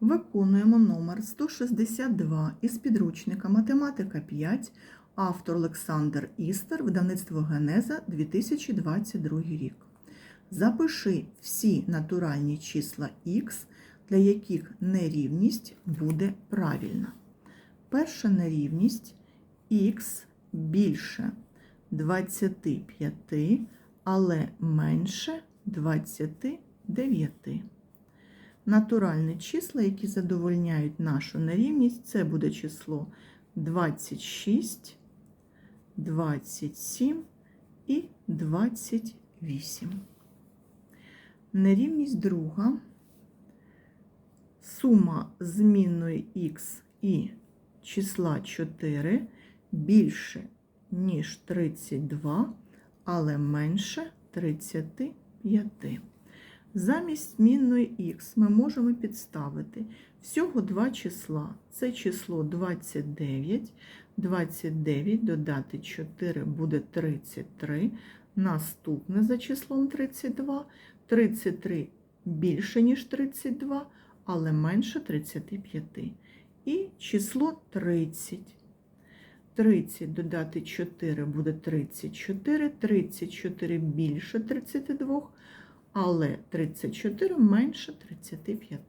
Виконуємо номер 162 із підручника Математика 5, автор Олександр Істер, видавництво Генеза 2022 рік. Запиши всі натуральні числа х, для яких нерівність буде правильна. Перша нерівність х більше 25, але менше 29. Натуральні числа, які задовольняють нашу нерівність, це буде число 26, 27 і 28. Нерівність друга. Сума змінної х і числа 4 більше, ніж 32, але менше 35. Замість змінної х ми можемо підставити всього два числа. Це число 29. 29 додати 4 буде 33. Наступне за числом 32. 33 більше, ніж 32, але менше 35. І число 30. 30 додати 4 буде 34. 34 більше 32 але 34 менше 35.